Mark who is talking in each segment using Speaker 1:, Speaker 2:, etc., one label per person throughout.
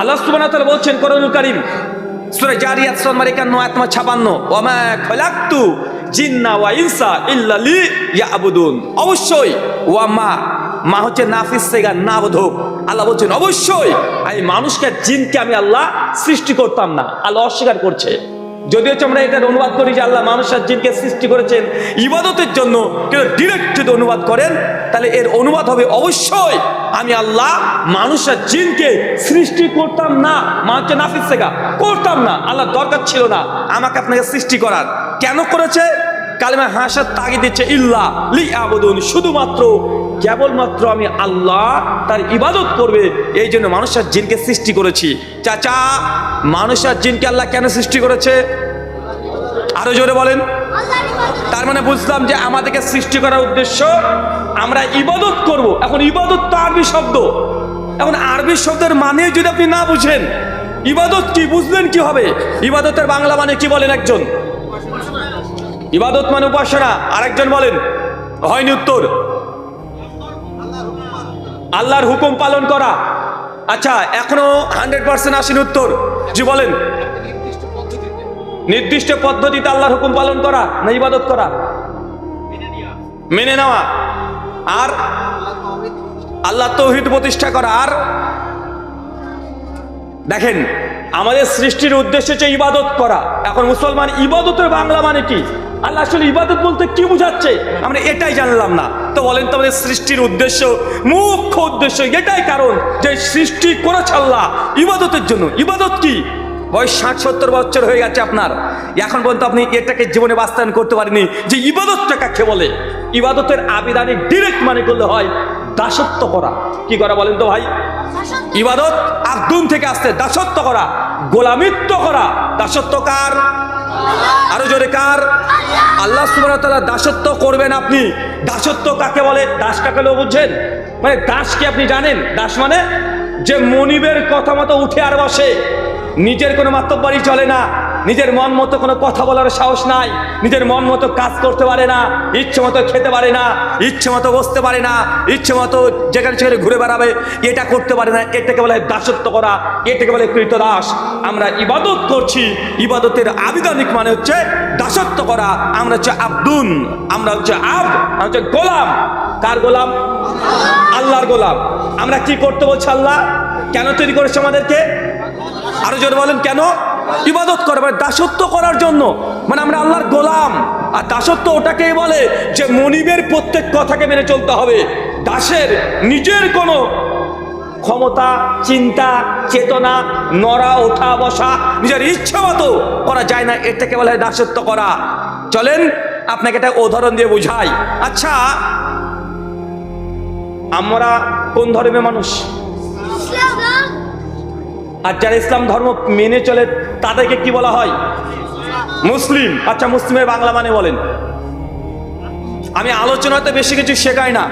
Speaker 1: আল্লাহ তাআলা বলছেন কোরআনুল কারীম, সূরা জারিয়াত সূরা নম্বর 51 আয়াত নম্বর 56 ওয়া মা খালাকতু জিন্না ওয়া ইনসা ইল্লা লি ইয়াবুদুন অবশ্যই ওয়া মা মা হচ্ছে নাফিস, সেগা না বোধক। আল্লাহ বলছেন, অবশ্যই, আমি মানুষকে, জিনকে আমি আল্লাহ সৃষ্টি করতাম না। আল্লাহ অস্বীকার করছে। যদি হচ্ছে আমরা এটার অনুবাদ করি যে আল্লাহ মানুষ আর জিনকে সৃষ্টি করেছেন ইবাদতের জন্য কেউ ডিরেক্ট যদি অনুবাদ করেন, তাহলে এর অনুবাদ হবে অবশ্যই, আমি আল্লাহ মানুষ আর জিনকে সৃষ্টি করতাম না। মা হচ্ছে নাফিস সেগা করতাম না আল্লাহ দরকার ছিল না, আমাকে আপনাকে সৃষ্টি করার। কেন করেছে? কালিমা হাসার তাগি দিচ্ছে, ইল্লা লি আবুদুন শুধুমাত্র কেবলমাত্র আমি আল্লাহ তার ইবাদত করবে, এই জন্য মানুষ আর জিনকে সৃষ্টি করেছি। চাচা মানুষ আর জিনকে আল্লাহ কেন সৃষ্টি করেছে? আরও জোরে বলেন। তার মানে বুঝলাম যে আমাদেরকে সৃষ্টি করার উদ্দেশ্য, আমরা ইবাদত করব। এখন ইবাদত তো আরবি শব্দ। এখন আরবি শব্দের মানে যদি আপনি না বুঝেন, ইবাদত কি, বুঝলেন কি হবে ইবাদতের বাংলা মানে কি বলেন একজন? ইবাদত মানে উপাসনা। আরেকজন বলেন, হয়নি উত্তর। আল্লাহর হুকুম পালন করা। আচ্ছা এখনও হান্ড্রেড পার্সেন্ট আসেন উত্তর। জি, বলেন। নির্দিষ্ট পদ্ধতিতে আল্লাহর হুকুম পালন করা না ইবাদত করা? মেনে নেওয়া। আর আল্লাহ তৌহিদ প্রতিষ্ঠা করা। আর দেখেন আমাদের সৃষ্টির উদ্দেশ্য হচ্ছে ইবাদত করা। এখন মুসলমান ইবাদতের বাংলা মানে কি? আল্লাহ আসলে ইবাদত বলতে কি বুঝাচ্ছে? আমরা এটাই জানলাম না। তো বলেন তো আমাদের সৃষ্টির উদ্দেশ্য, মুখ্য উদ্দেশ্য এটাই কারণ যে সৃষ্টি করেছে আল্লাহ ইবাদতের জন্য। ইবাদত কি? বয়স ষাট, সত্তর বছর হয়ে গেছে আপনার। এখন পর্যন্ত আপনি এটাকে জীবনে বাস্তবায়ন করতে পারেনি যে ইবাদতটা কাকে বলে? ইবাদতের আবিধানিক ডিরেক্ট মানে করলে হয় দাসত্ব করা। কি করা বলেন তো ভাই? ইবাদত আদম থেকে আসতে দাসত্ব করা, গোলামিত্ব করা, দাসত্ব কার? আরও জোরে কার? আল্লাহ সুবাহ দাসত্ব করবেন আপনি। দাসত্ব কাকে বলে? দাস কাকে বুঝছেন? মানে দাস কি আপনি জানেন? দাস মানে যে মনিবের কথা মতো উঠে আর বসে, নিজের কোনো মাতব্বারি চলে না। নিজের মন মতো কোনো কথা বলার সাহস নাই। নিজের মন মতো কাজ করতে পারে না, ইচ্ছে মতো খেতে পারে না, ইচ্ছে মতো বসতে পারে না, ইচ্ছে মতো যেখানে সেখানে ঘুরে বেড়াবে, এটা করতে পারে না এটাকে বলে দাসত্ব করা এটাকে বলে কৃতদাস। আমরা ইবাদত করছি, ইবাদতের আবিধানিক মানে হচ্ছে দাসত্ব করা। আমরা হচ্ছে আব্দুন, আমরা হচ্ছে আব, আমরা হচ্ছে গোলাম। কার গোলাম? আল্লাহর গোলাম। আমরা কি করতে বলছি আল্লাহ? কেন তৈরি করেছে আমাদেরকে? আরও জোরে বলেন, কেন? ইবাদত করে মানে দাসত্ব করার জন্য। মানে আমরা আল্লাহর গোলাম। আর দাসত্ব ওটাকেই বলে যে মনিবের প্রত্যেক কথাকে মেনে চলতে হবে। দাসের নিজের কোনো ক্ষমতা, চিন্তা, চেতনা, নড়া, ওঠা, বসা, নিজের ইচ্ছা মতো করা যায় না। এটাকে বলে হয় দাসত্ব করা। চলেন, আপনাকে একটা উদাহরণ দিয়ে বুঝাই। আচ্ছা আমরা কোন ধর্মের মানুষ? আর যারা ইসলাম ধর্ম মেনে চলে তাদেরকে কি বলা হয়? মুসলিম। আচ্ছা মুসলিমের বাংলা মানে বলেন। আমি আলোচনাতে বেশি কিছু শেখাই না।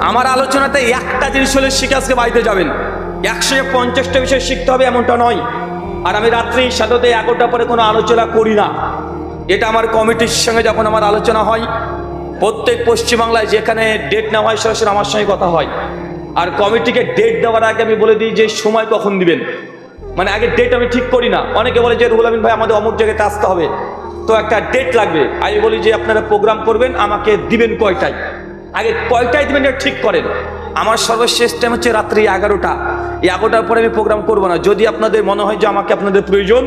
Speaker 1: আমার আলোচনাতে একটা জিনিস হলে শিখে আজকে বাড়িতে যাবেন। একশো পঞ্চাশটা বিষয় শিখতে হবে এমনটা নয়। আর আমি রাত্রি সাথে এগারোটা পরে কোনো আলোচনা করি না। এটা আমার কমিটির সঙ্গে যখন আমার আলোচনা হয়, প্রত্যেক পশ্চিমবাংলায় যেখানে ডেট নেওয়া হয় সরাসরি আমার সঙ্গে কথা হয়। আর কমিটিকে ডেট দেওয়ার আগে আমি বলে দিই যে সময় কখন দিবেন। মানে আগে ডেট আমি ঠিক করি না। অনেকে বলে যে রুহুল আমিন ভাই, আমাদের অমুক জায়গাতে আসতে হবে। তো একটা ডেট লাগবে। আমি বলি যে আপনারা প্রোগ্রাম করবেন, আমাকে দিবেন কয়টায়? আগে কয়টায় দিবেন এটা ঠিক করেন। আমার সর্বশেষ টাইম হচ্ছে রাত্রি এগারোটা। এই এগারোটার পরে আমি প্রোগ্রাম করব না। যদি আপনাদের মনে হয় যে আমাকে আপনাদের প্রয়োজন,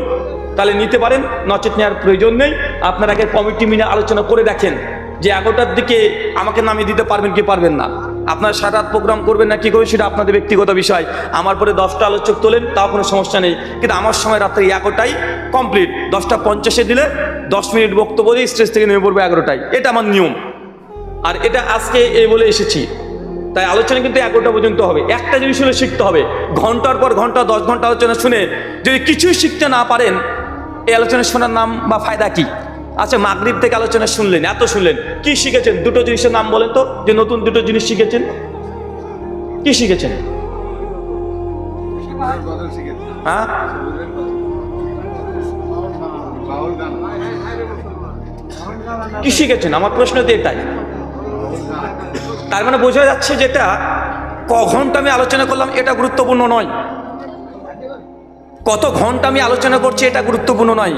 Speaker 1: তাহলে নিতে পারেন। নচেত নেওয়ার প্রয়োজন নেই। আপনারা আগে কমিটি মিলে আলোচনা করে দেখেন যে এগারোটার দিকে আমাকে নামিয়ে দিতে পারবেন কি পারবেন না। আপনারা সারা রাত প্রোগ্রাম করবেন না, কি করবেন সেটা আপনাদের ব্যক্তিগত বিষয়। আমার পরে দশটা আলোচক তোলেন, তাও কোনো সমস্যা নেই। কিন্তু আমার সময় রাত্রে এগারোটাই কমপ্লিট দশটা পঞ্চাশে দিলে দশ মিনিট বক্তব্য দিয়ে স্টেজ থেকে নেমে পড়বে এগারোটায়। এটা আমার নিয়ম। আর এটা আজকে এই বলে এসেছি। তাই আলোচনা কিন্তু এগারোটা পর্যন্ত হবে। একটা জিনিস হলে শিখতে হবে। ঘণ্টার পর ঘণ্টা, দশ ঘণ্টা আলোচনা শুনে যদি কিছুই শিখতে না পারেন, এই আলোচনা শোনার নাম বা ফায়দা কি? আচ্ছা মাগরিব থেকে আলোচনা শুনলেন, এত শুনলেন। কি শিখেছেন? দুটো জিনিসের নাম বলেন তো, যে নতুন দুটো জিনিস শিখেছেন। কি শিখেছেন? হ্যাঁ? কি শিখেছেন? আমার প্রশ্ন তো এটাই। তার মানে বোঝা যাচ্ছে যেটা ক ঘণ্টা আমি আলোচনা করলাম, এটা গুরুত্বপূর্ণ নয়। কত ঘণ্টা আমি আলোচনা করছি, এটা গুরুত্বপূর্ণ নয়।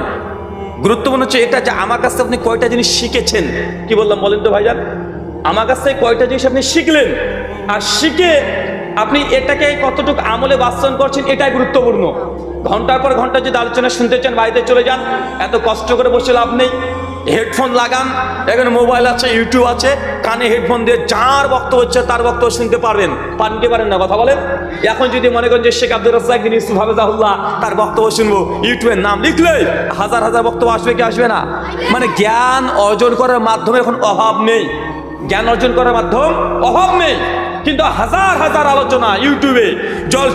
Speaker 1: গুরুত্বপূর্ণ হচ্ছে এটা যে আমার কাছ আপনি কয়টা জিনিস শিখেছেন? কি বললাম বলেন তো ভাইজান? আমার কাছ থেকে কয়টা জিনিস আপনি শিখলেন? আর শিখে আপনি এটাকে কতটুকু আমলে বাস্তবায়ন করছেন এটাই গুরুত্বপূর্ণ। ঘণ্টার পর ঘণ্টা যদি আলোচনা শুনতে চান, বাড়িতে চলে যান, এত কষ্ট করে বসে লাভ নেই। হেডফোন লাগান। এখানে মোবাইল আছে ইউটিউব আছে। কানে হেডফোন দিয়ে যার বক্তব্য হচ্ছে তার বক্তব্য শুনতে পারবেন। পান কি পারেন না, কথা বলেন? এখন যদি মনে করেন যে শেখ আব্দুল রাজ্জাক বিন হাফেজাহুল্লাহ তার বক্তব্য শুনব। ইউটিউবের নাম লিখলে হাজার হাজার বক্তব্য আসবে কি আসবে না? মানে জ্ঞান অর্জন করার মাধ্যমে এখন অভাব নেই। জ্ঞান অর্জন করার মাধ্যম অভাব নেই। কিন্তু হাজার হাজার আলোচনা ইউটিউবে জল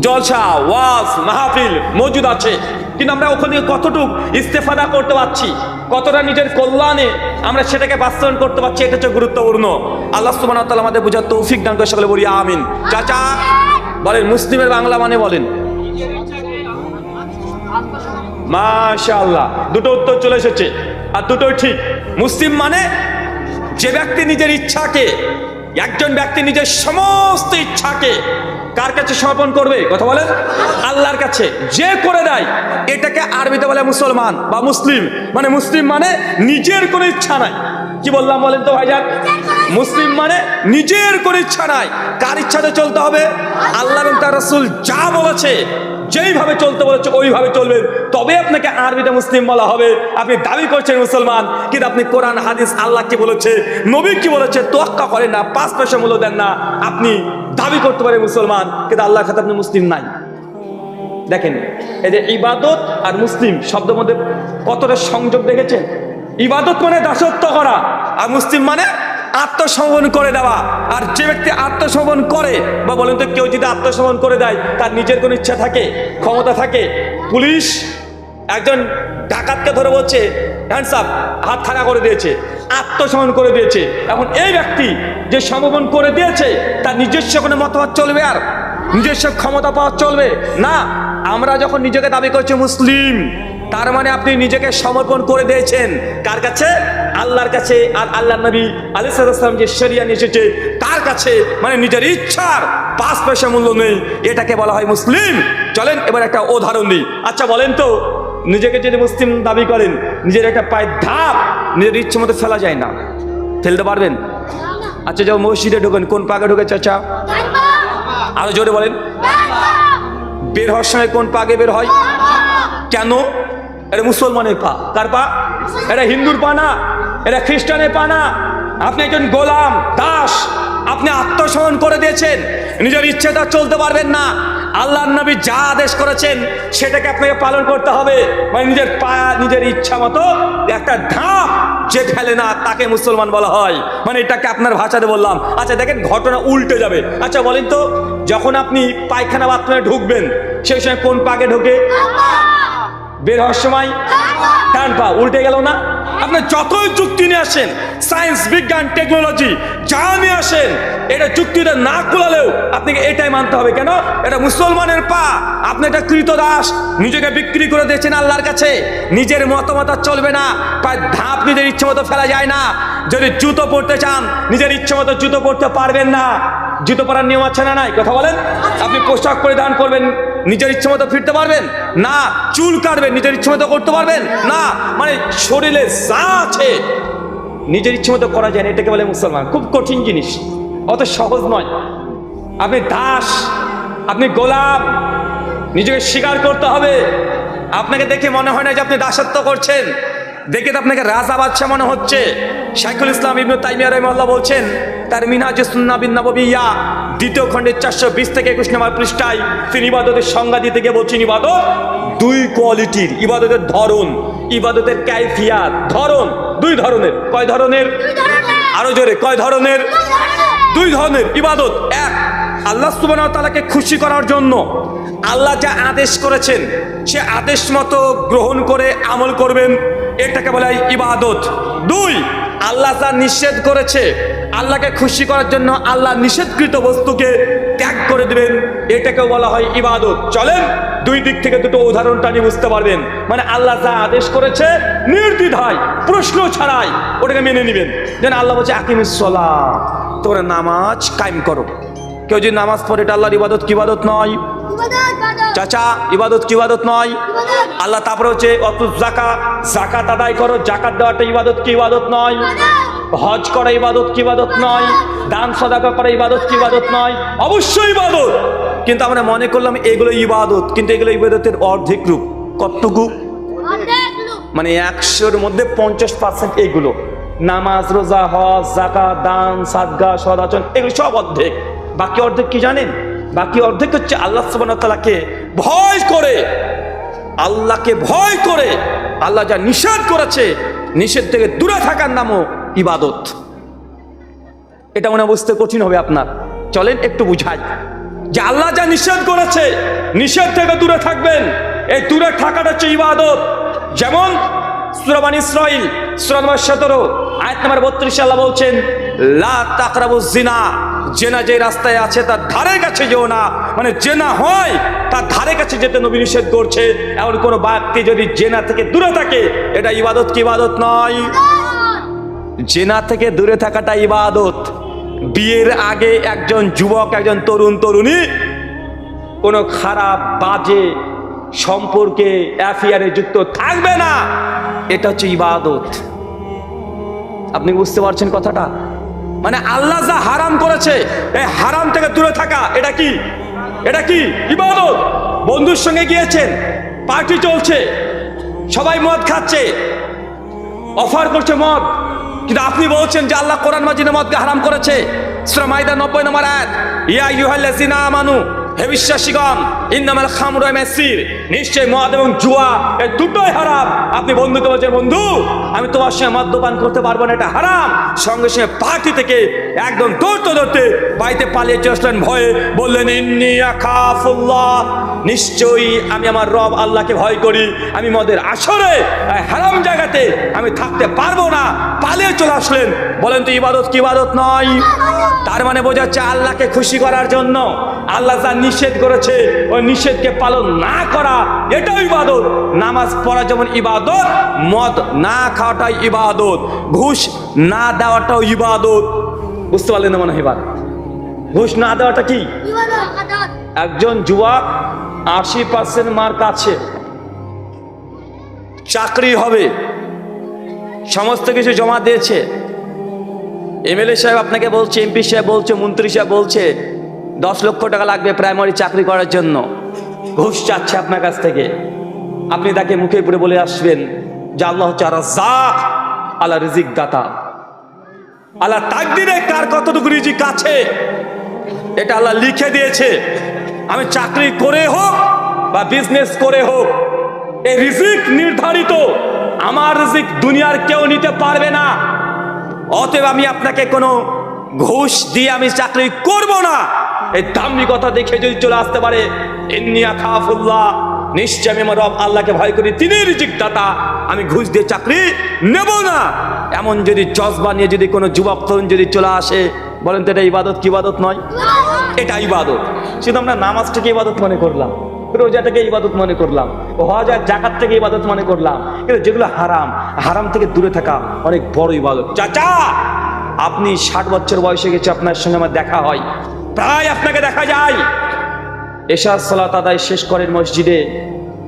Speaker 1: জলসা, ওয়াজ, মাহফিল মজুদ আছে। কিন্তু আমরা ওখানে কতটুক ইস্তেফাদা করতে পারছি? কতটা নিজের কল্যাণে আমরা সেটাকে বাস্তবায়ন করতে পারছি, এটা হচ্ছে গুরুত্বপূর্ণ। আল্লাহ সুবহানাহু ওয়া তাআলা আমাদের বোঝার তৌফিক দান করে সকলে বলি, আমিন। চাচা, বলেন, মুসলিমের বাংলা মানে বলেন। মাশাআল্লাহ, দুটো উত্তর চলে এসেছে, আর দুটোই ঠিক। মুসলিম মানে যে ব্যক্তি নিজের ইচ্ছাকে একজন ব্যক্তি নিজের সমস্ত ইচ্ছাকে কার কাছে সমর্পণ করবে? কথা বলেন। আল্লাহর কাছে যে করে দেয়, এটাকে আরবিতে বলে মুসলমান বা মুসলিম। মানে মুসলিম মানে নিজের কোনো ইচ্ছা নাই। কি বললাম বলেন তো ভাইজান? মুসলিম মানে নিজের কোনো ইচ্ছা নাই। কার ইচ্ছাতে চলতে হবে? আল্লাহ তার রসুল যা বলেছে যেইভাবে চলতে বলেছে, ওইভাবে চলবেন। তবে আপনাকে আরবিতে মুসলিম বলা হবে। আপনি দাবি করছেন মুসলমান, কিন্তু আপনি কোরআন, হাদিস, আল্লাহ কি বলেছে, নবী কি বলেছে, তোয়াক্কা করেন না, পাঁচ পয়সা মূল্য দেন না। আপনি দাবি করতে পারেন মুসলমান, কিন্তু আল্লাহর খাতে আপনি মুসলিম নাই। দেখেন, এই যে ইবাদত আর মুসলিম শব্দের মধ্যে কতটা সংযোগ দেখেছেন? ইবাদত মানে দাসত্ব করা, আর মুসলিম মানে আত্মসমর্পণ করে দেওয়া। আর যে ব্যক্তি আত্মসমর্পণ করে, বা বলেন তো কেউ যদি আত্মসমর্পণ করে দেয়, তার নিজের কোনো ইচ্ছা থাকে, ক্ষমতা থাকে, পুলিশ একজন ডাকাতকে ধরে বলছে হ্যান্ডস আপ হাত থাকা করে দিয়েছে, আত্মসমর্পণ করে দিয়েছে। এখন এই ব্যক্তি যে সমর্পণ করে দিয়েছে, তার নিজস্ব কোনো মতামত চলবে আর? নিজস্ব ক্ষমতা পাওয়া চলবে? না, আমরা যখন নিজেকে দাবি করছি মুসলিম তার মানে আপনি নিজেকে সমর্পণ করে দিয়েছেন। কার কাছে? আল্লাহর কাছে। আর আল্লাহ নবী আলিসাল্লাম যে শরিয়া নিয়ে এসেছে, তার কাছে মানে নিজের ইচ্ছার পাঁচ পয়সা মূল্য নেই। এটাকে বলা হয় মুসলিম। চলেন, এবার একটা উদাহরণ দিই। আচ্ছা বলেন তো, নিজেকে যদি মুসলিম দাবি করেন, নিজের একটা পায়ের ধাপ নিজের ইচ্ছে মতো ফেলা যায় না। ফেলতে পারবেন? আচ্ছা যখন মসজিদে ঢোকেন। কোন পাকে ঢোকে, চাচা? আরও জোরে বলেন। বের হওয়ার সময় কোন পাগে বের হয়? কেন? এটা মুসলমানের পা। কার পা? এটা হিন্দুর পা না। এটা খ্রিস্টানের পা না। আপনি একজন গোলাম, দাস। আপনি আত্মসমর্পণ করে দিয়েছেন। নিজের ইচ্ছেটা চলতে পারবেন না। আল্লাহ নবী যা আদেশ করেছেন, সেটাকে আপনাকে পালন করতে হবে। মানে নিজের পা, নিজের ইচ্ছা মতো একটা ধাপ যে ফেলে না, তাকে মুসলমান বলা হয়। মানে এটাকে আপনার ভাষাতে বললাম। আচ্ছা দেখেন ঘটনা উল্টে যাবে। আচ্ছা বলেন তো, যখন আপনি পায়খানা বাথরুমে ঢুকবেন, সেই সময় কোন পাকে ঢোকে? বের হওয়ার সময় ডান পা, উল্টে গেল না? আপনি যতই যুক্তি নিয়ে আসেন সায়েন্স বিজ্ঞান টেকনোলজি যা নিয়ে আসেন, এটা যুক্তিটা না কুলালেও আপনাকে এটাই মানতে হবে। কেন? এটা মুসলমানের পা। আপনি এটা কৃতদাস, নিজেকে বিক্রি করে দিয়েছেন আল্লাহর কাছে। নিজের মতামত চলবে না। পায়ের ধাপ নিজের ইচ্ছে মতো ফেলা যায় না। যদি জুতো পরতে চান, নিজের ইচ্ছে মতো জুতো পরতে পারবেন না। জুতো পরার নিয়ম আছে না নাই? কথা বলেন। আপনি পোশাক পরিধান করবেন নিজের ইচ্ছে মতো ফিরতে পারবেন? না, চুল কাটবেন, নিজের ইচ্ছে মতো করতে পারবেন? না মানে শরীরে যা আছে নিজের ইচ্ছে মতো করা যায় না, এটাকে বলে মুসলমান। খুব কঠিন জিনিস, অত সহজ নয়। আপনি দাস, আপনি গোলাপ, নিজেকে স্বীকার করতে হবে। আপনাকে দেখে মনে হয় না যে আপনি দাসত্ব করছেন। দেখে তো আপনাকে রাজা বাচ্চা মনে হচ্ছে। শাইখুল ইসলাম ইবনু তাইমিয়া রহমাল্লাহ বলছেন তার মিনাজ সুন্না বিন নববিয়া দ্বিতীয় খণ্ডের চারশো বিশ থেকে একুশ নম্বর পৃষ্ঠায় তিনি ইবাদতের সংজ্ঞা দিতে গিয়ে বলছেন ইবাদত দুই কোয়ালিটির ইবাদতের ধরন ইবাদতের কাইফিয়াত ধরন দুই ধরনের কয় ধরনের? আরও জোরে কয় ধরনের? দুই ধরনের। ইবাদত। এক আল্লাহ সুবহানাহু ওয়া তাআলাকে খুশি করার জন্য আল্লাহ যা আদেশ করেছেন সে আদেশ মতো গ্রহণ করে আমল করবেন এটাকে বলা হয় ইবাদত। দুই আল্লাহ যা নিষেধ করেছে, আল্লাহকে খুশি করার জন্য আল্লাহ নিষেধকৃত বস্তুকে ত্যাগ করে দিবেন। এটাকে বলা হয় ইবাদত। চলেন, দুই দিক থেকে দুটো উদাহরণ টানি বুঝতে পারবেন। মানে আল্লাহ যা আদেশ করেছে, নির্দ্বিধায়, প্রশ্ন ছাড়াই ওটাকে মেনে নেবেন। যেন আল্লাহ বলছে আকিমুসলা তোরা নামাজ কায়েম করো। কেউ যদি নামাজ পড়ে, এটা আল্লাহর ইবাদত, কি ইবাদত নয়? চাচা, ইবাদত কি ইবাদত নয়? আল্লাহ তারপরে হচ্ছে, অত জাকা, জাকাত আদায় করো, জাকাত দেওয়াটা ইবাদত কি ইবাদত নয়? হজ করা ইবাদত কি ইবাদত নয়? দান সদাকা করা ইবাদত কি ইবাদত নয়? অবশ্যই ইবাদত! কিন্তু আমরা মনে করলাম এগুলো ইবাদত, কিন্তু এগুলো ইবাদতের অর্ধেক রূপ। কতটুকু? মানে একশোর মধ্যে পঞ্চাশ পার্সেন্ট এগুলো। নামাজ, রোজা, হজ জাকা দান, সাদগা সদাচন এগুলো সব অর্ধেক। বাকি অর্ধেক কি জানেন? বাকি অর্ধেক হচ্ছে আল্লাহ সুবাহকে ভয় করে। আল্লাহকে ভয় করে। আল্লাহ যা নিষেধ করেছে, নিষেধ থেকে দূরে থাকার নামও ইবাদত। এটা মনে বুঝতে কঠিন হবে আপনার। চলেন একটু বুঝাই। যে আল্লাহ যা নিষেধ করেছে, নিষেধ থেকে দূরে থাকবেন। এই দূরে থাকাটা হচ্ছে ইবাদত। যেমন সুরাবান ইসরাইল সুরা সতেরো, আয়াত নম্বর বত্রিশ আল্লাহ বলছেন লা তাকরাবু জিনা যে রাস্তায় আছে তার ধারে কাছে যেও না। মানে হয়, তার ধারে কাছে যেতে করছে। এমন কোনো যদি জেনা থেকে দূরে থাকে, এটা ইবাদত নয়? জেনা থেকে দূরে থাকাটা ইবাদত। বিয়ের আগে একজন যুবক, একজন তরুণ, তরুণী, কোনো খারাপ, বাজে সম্পর্কে, অ্যাফিয়ারে যুক্ত থাকবে না। এটা হচ্ছে ইবাদত। আপনি বুঝতে পারছেন কথাটা? মানে আল্লাহ যা হারাম করেছে, এই হারাম থেকে দূরে থাকা, এটা কি? এটা কি? ইবাদত। বন্ধুর সঙ্গে গিয়েছেন, পার্টি চলছে, সবাই মদ খাচ্ছে, অফার করছে মদ। কিন্তু আপনি বলছেন যে আল্লাহ কোরআন মাজিনে মদকে হারাম করেছে। শ্রমাইদা নব্বই নম্বর আয়াত, ইয়া ইউহাল্লাযিনা আমানু হে বিশ্বাসীগণ, ইন্নামাল খামরু মাসির নিশ্চয় মদ এবং জুয়া এই দুটোই হারাম। আপনি বন্ধুকে বলছেন, বন্ধু, আমি তোমার সঙ্গে মদ্যপান করতে পারব না, এটা হারাম। সঙ্গে সঙ্গে পার্টি থেকে একদম দৌড়তে দৌড়তে বাড়িতে পালিয়ে চলে ভয়ে বললেন, ইন্নি আখাফুল্লাহ। নিশ্চয়ই আমি আমার রব আল্লাহকে ভয় করি। আমি মদের আসরে হারাম জায়গাতে আমি থাকতে পারব না। পালিয়ে চলে আসলেন। বলেন তো, ইবাদত কি ইবাদত নয়? তার মানে বোঝাচ্ছে আল্লাহকে খুশি করার জন্য। আল্লাহ যা নিষেধ করেছে, ওই নিষেধকে পালন না করা এটাও ইবাদত। নামাজ পড়া যেমন ইবাদত, মদ না খাওয়াটাই ইবাদত, ঘুষ না দেওয়াটাও ইবাদত। বুঝতে পারলেন মনে হয় ঘুষ না দেওয়াটা কি? একজন যুবক আশি পার্সেন্ট মার্ক আছে। চাকরি হবে। সমস্ত কিছু জমা দিয়েছে। এমএলএ সাহেব আপনাকে বলছে, এমপি সাহেব বলছে, মন্ত্রী সাহেব বলছে দশ লক্ষ টাকা লাগবে প্রাইমারি চাকরি করার জন্য। ঘুষ চাচ্ছে আপনার কাছ থেকে। আপনি তাকে মুখে পড়ে বলে আসবেন যে আল্লাহ হচ্ছে রাজ্জাক আল্লাহ রিজিক দাতা আল্লাহ তাকদিরে কার কতটুকু রিজিক আছে, এটা আল্লাহ লিখে দিয়েছে। আমি চাকরি করে হোক বা বিজনেস করে হোক, এই রিজিক নির্ধারিত, আমার রিজিক দুনিয়ার কেউ নিতে পারবে না। অতএব আমি আপনাকে কোনো ঘুষ দিয়ে আমি চাকরি করব না। এই দাম্ভিকতা দেখে যদি চলে আসতে পারে আমি আমার রব ভয় তিনি আমি ঘুষ দিয়ে চাকরি না। এমন যদি যদি কোনো যুবক যদি চলে আসে, বলেন তো এটা ইবাদত কি ইবাদত নয়? এটা ইবাদত। শুধু আমরা ইবাদত মনে করলাম ইবাদত মনে করলাম জাকাত থেকে ইবাদত মনে করলাম, কিন্তু যেগুলো হারাম হারাম থেকে দূরে থাকা অনেক বড় ইবাদত। চাচা, আপনি ষাট বছর বয়সে গেছে, আপনার সঙ্গে আমার দেখা হয়। প্রায় আপনাকে দেখা যায়। এশার সালাত আদায় শেষ করেন মসজিদে,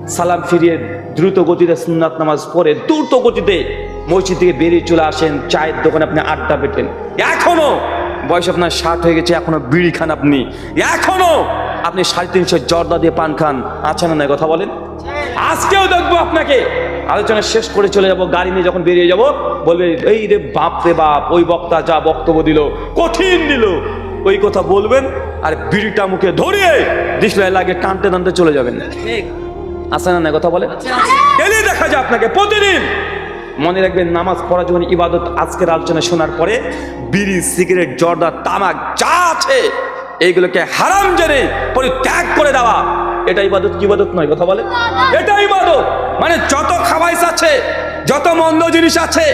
Speaker 1: সালাম ফিরিয়ে দ্রুত গতিতে সুন্নাত নামাজ পড়ে দ্রুত গতিতে মসজিদ থেকে বেরিয়ে চলে আসেন। চায়ের দোকানে আপনি আড্ডা পেতেন। এখনও বয়স আপনার ষাট হয়ে গেছে, এখনও বিড়ি খান আপনি। এখনও আপনি সাড়ে তিনশো জর্দা দিয়ে পান খান। আছেন না, কথা বলেন। আজকেও দেখব আপনাকে। আলোচনা শেষ করে চলে যাব, গাড়ি নিয়ে যখন বেরিয়ে যাব, বলবে, এই রে বাপ রে বাপ, ওই বক্তা যা বক্তব্য দিল, কঠিন দিল। ওই কথা বলবেন আর বিড়িটা মুখে ধরিয়ে ডিসপ্লে লাগে টানতে টানতে চলে যাবেন। আসে না না কথা বলে? ডেলি দেখা যায় আপনাকে প্রতিদিন। মনে রাখবেন নামাজ পড়া যখন ইবাদত আজকের আলোচনা শোনার পরে বিড়ি সিগারেট জর্দা তামাক যা আছে এইগুলোকে হারাম জেনে পরিত্যাগ করে দেওয়া। এটা ইবাদত কি ইবাদত নয় কথা বলে? এটা ইবাদত। মানে যত খাবাইস আছে যত মন্দ জিনিস আছে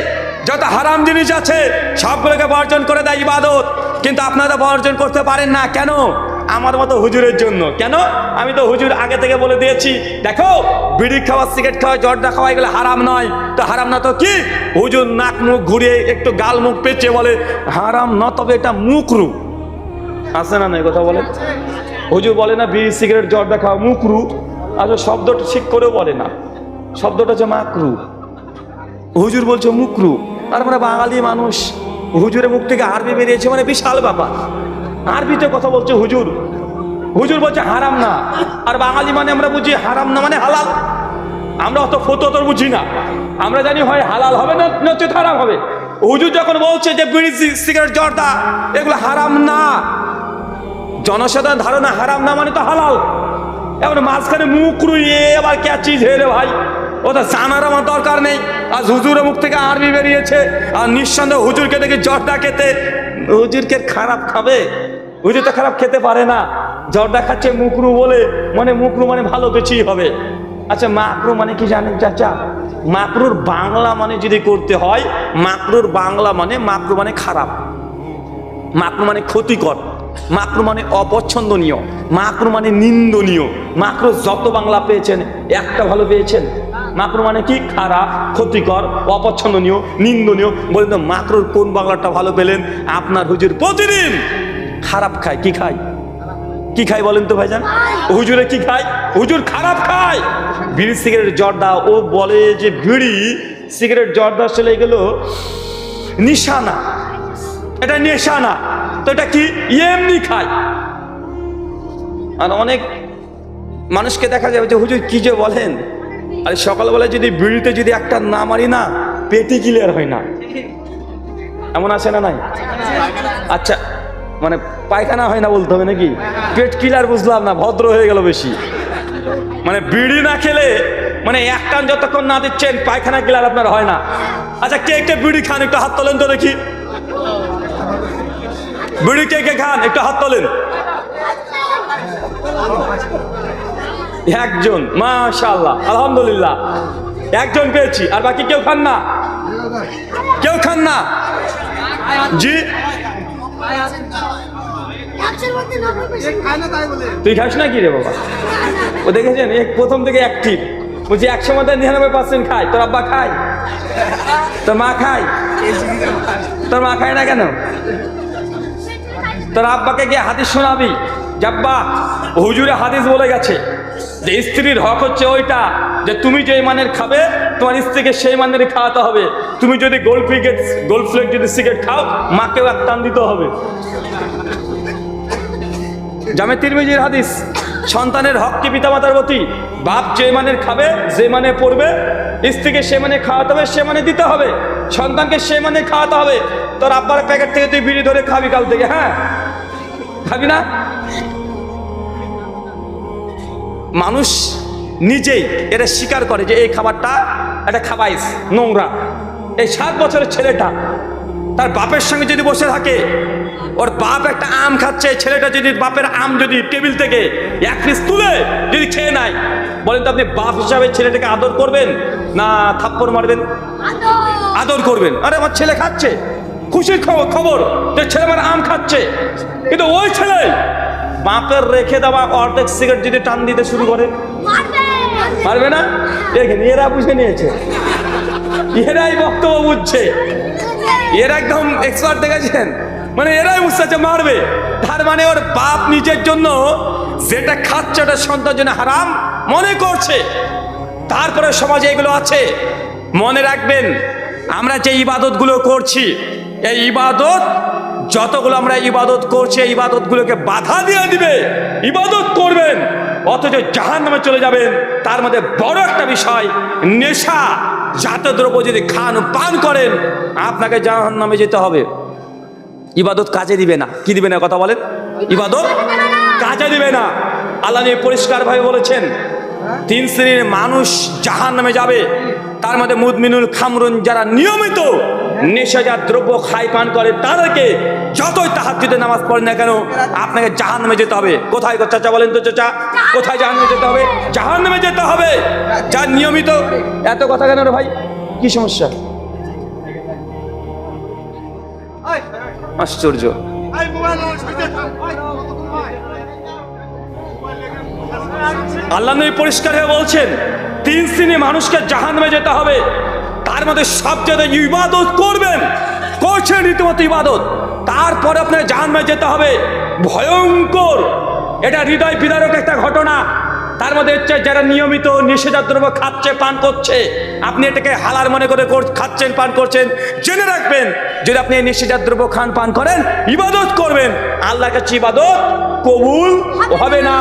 Speaker 1: যত হারাম জিনিস আছে সবগুলোকে বর্জন করে দেয় ইবাদত। কিন্তু আপনারা বর্জন করতে পারেন না। কেন? আমার মতো হুজুরের জন্য। কেন? আমি তো হুজুর আগে থেকে বলে দিয়েছি। দেখো, বিড়ি খাওয়া, সিগারেট খাওয়া, জর্দা খাওয়া, এগুলো হারাম নয়। তো হারাম না তো কি? হুজুর নাক মুখ ঘুরিয়ে একটু গাল মুখ পেঁচে বলে, হারাম না, তবে এটা মুখ রূপ আছে না না কথা বলে? হুজুর বলে না, বিড়ি, সিগারেট, জর্দা খাওয়া মুকরু আচ্ছা শব্দটা ঠিক করেও বলে না। শব্দটা হচ্ছে মাকরু। হুজুর বলছে মুকরু আর আমরা বাঙালি মানুষ হুজুরের মুখ থেকে আরবি বেরিয়েছে মানে বিশাল ব্যাপার। আরবিতে কথা বলছে হুজুর। হুজুর বলছে, হারাম না। আর বাঙালি মানে আমরা বুঝি হারাম না মানে হালাল। আমরা অত ফতো তো বুঝি না। আমরা জানি হয় হালাল হবে না নচেত হারাম হবে। হুজুর যখন বলছে যে বিড়ি সিগারেট জর্দা, এগুলো হারাম না। জনসাধারণ ধারণা হারাম না মানে তো হালাল। এবার মাঝখানে মুখ রুইয়ে আবার কে চিজ হে ওটা জানার আমার দরকার নেই। আজ হুজুরের মুখ থেকে আরবি বেরিয়েছে, আর নিঃসন্দেহ হুজুরকে দেখে জর্দা খেতে, হুজুরকে খারাপ খাবে? হুজুর তো খারাপ খেতে পারে না। জর্দা খাচ্ছে মুকরু বলে মানে মুকরু মানে ভালো কিছুই হবে। আচ্ছা মাকরু মানে কি জানেন চাচা? মাকরুর বাংলা মানে যদি করতে হয়, মাকরুর বাংলা মানে মাকরু মানে খারাপ। মাকরু মানে ক্ষতিকর। মাকরু মানে অপছন্দনীয়। মাকরু মানে নিন্দনীয়। মাকরু যত বাংলা পেয়েছেন, একটা ভালো পেয়েছেন। মাকরু মানে কি? খারাপ, ক্ষতিকর, অপছন্দনীয়, নিন্দনীয়। বলেন তো মাকরুর কোন বাংলাটা ভালো পেলেন? আপনার হুজুর প্রতিদিন খারাপ খায়, কি খায়? কি খায় বলেন তো ভাইজান? হুজুরে কি খায়? হুজুর খারাপ খায়। বিড়ি সিগারেট জর্দা। ও বলে যে বিড়ি সিগারেট জর্দা চলে গেল নিশানা। এটা নেশা না তো এটা কি? এমনি খায়। আর অনেক মানুষকে দেখা যাবে যে, হুজুর কি যে বলেন? আর সকালবেলা যদি বিড়িতে যদি একটা না মারি না পেটি ক্লিয়ার হয় না। এমন আছে না নাই? আচ্ছা মানে পায়খানা হয় না বলতে হবে নাকি? পেট ক্লিয়ার বুঝলাম না, ভদ্র হয়ে গেল বেশি। মানে বিড়ি না খেলে মানে এক টান যতক্ষণ না দিচ্ছেন, পায়খানা ক্লিয়ার আপনার হয় না। আচ্ছা কে কে বিড়ি খান? একটু হাত তোলেন তো দেখি। বিড়ি কে কে খান? একটু হাত তোলেন। একজন মাশাল্লাহ আলহামদুলিল্লাহ। একজন পেয়েছি, আর বাকি কেউ খান না? কেউ খান না? জি? তুই খাস না কি রে বাবা? ও দেখেছেন প্রথম থেকে অ্যাক্টিভ বলছি একশো মধ্যে নিরানব্বই পার্সেন্ট খায়, তোর আব্বা খায়? তোর মা খায়? তোর মা খায় না কেন? তোর আব্বাকে গিয়ে হাদিস শোনাবি? যাব্বা হুজুরে হাদিস বলে গেছে। যে স্ত্রীর হক হচ্ছে ওইটা, যে তুমি যেই মানের খাবে, তোমার স্ত্রীকে সেই মানের খাওয়াতে হবে। তুমি যদি গোল্ড ফ্লিকেট গোল্ড ফ্লেক যদি সিগারেট খাও, মাকেও এক টান দিতে হবে। জামে তিরমিজির হাদিস, সন্তানের হক কি পিতামাতার প্রতি? বাপ যে মানের খাবে, যে মানে পড়বে, স্ত্রীকে সে মানে খাওয়াতে হবে, সে মানে দিতে হবে। সন্তানকে সে মানে খাওয়াতে হবে। তোর আব্বার প্যাকেট থেকে তুই বিড়ি ধরে খাবি কাল থেকে হ্যাঁ? খাবি না? মানুষ নিজেই এটা স্বীকার করে যে এই খাবারটা একটা খাবাইস নোংরা। এই সাত বছরের ছেলেটা তার বাপের সঙ্গে যদি বসে থাকে ওর বাপ একটা আম খাচ্ছে ছেলেটা যদি বাপের আম যদি টেবিল থেকে এক পিস তুলে যদি খেয়ে নেয় বলেন তো আপনি বাপ হিসাবে ছেলেটাকে আদর করবেন না থাপ্পড় মারবেন? আদর। করবেন। আরে আমার ছেলে খাচ্ছে। খুশির খবর খবর যে ছেলে আমার আম খাচ্ছে। কিন্তু ওই ছেলে বাপের রেখে দেওয়া অর্ধেক সিগারেট যদি টান দিতে শুরু করে। পারবে না? দেখেন, এরা বুঝে নিয়েছে। এরাই বক্তব্য বুঝছে। এরা একদম এক্সপার্ট দেখেছেন। মানে এরাই বুঝতে মারবে। তার মানে ওর বাপ নিজের জন্য যেটা খাচ্ছে, ওটা সন্তান জন্য হারাম মনে করছে। তারপরে সমাজে এগুলো আছে। মনে রাখবেন, আমরা যে ইবাদতগুলো করছি, এই ইবাদত যতগুলো আমরা ইবাদত করছি ইবাদতগুলোকে বাধা দিয়ে দিবে। ইবাদত করবেন, অথচ জাহান নামে চলে যাবেন। তার মধ্যে বড় একটা বিষয়, নেশা। জাতীয় দ্রব্য যদি খান পান করেন, আপনাকে জাহান নামে যেতে হবে। ইবাদত কাজে দিবে না। কি দিবে না কথা বলেন? ইবাদত কাজে দিবে না। আল্লাহ নিয়ে পরিষ্কারভাবে বলেছেন, তিন শ্রেণির মানুষ জাহান নামে যাবে। তার মধ্যে মুদমিনুল খামরুন যারা নিয়মিত নেশাজাত দ্রব্য খাই পান করে, তাদেরকে যতই তাহার যদি নামাজ পড়েন না কেন, আপনাকে জাহান নামে যেতে হবে। কোথায় চাচা বলেন তো চাচা? কোথায় জাহান নামে যেতে হবে? জাহান নামে যেতে হবে। যার নিয়মিত। এত কথা কেন রে ভাই? কি সমস্যা? আশ্চর্য। আল্লাহ পরিষ্কার হয়ে বলছেন, তিন শ্রেণি মানুষকে জাহান্নামে যেতে হবে। তার মধ্যে সবচেয়ে ইবাদত করবেন, করছেন রীতিমতো ইবাদত, তারপরে আপনার জাহান্নামে যেতে হবে। ভয়ঙ্কর। এটা হৃদয় বিদারক একটা ঘটনা। তার মধ্যে হচ্ছে যারা নিয়মিত নিষেধার দ্রব্য খাচ্ছে, পান করছে, আপনি এটাকে হালার মনে করে খাচ্ছেন, পান করছেন, জেনে রাখবেন, যদি আপনি এই নিষেধার দ্রব্য খান, পান করেন, ইবাদত করবেন। আল্লাহ কাছে ইবাদত কবুল হবে না।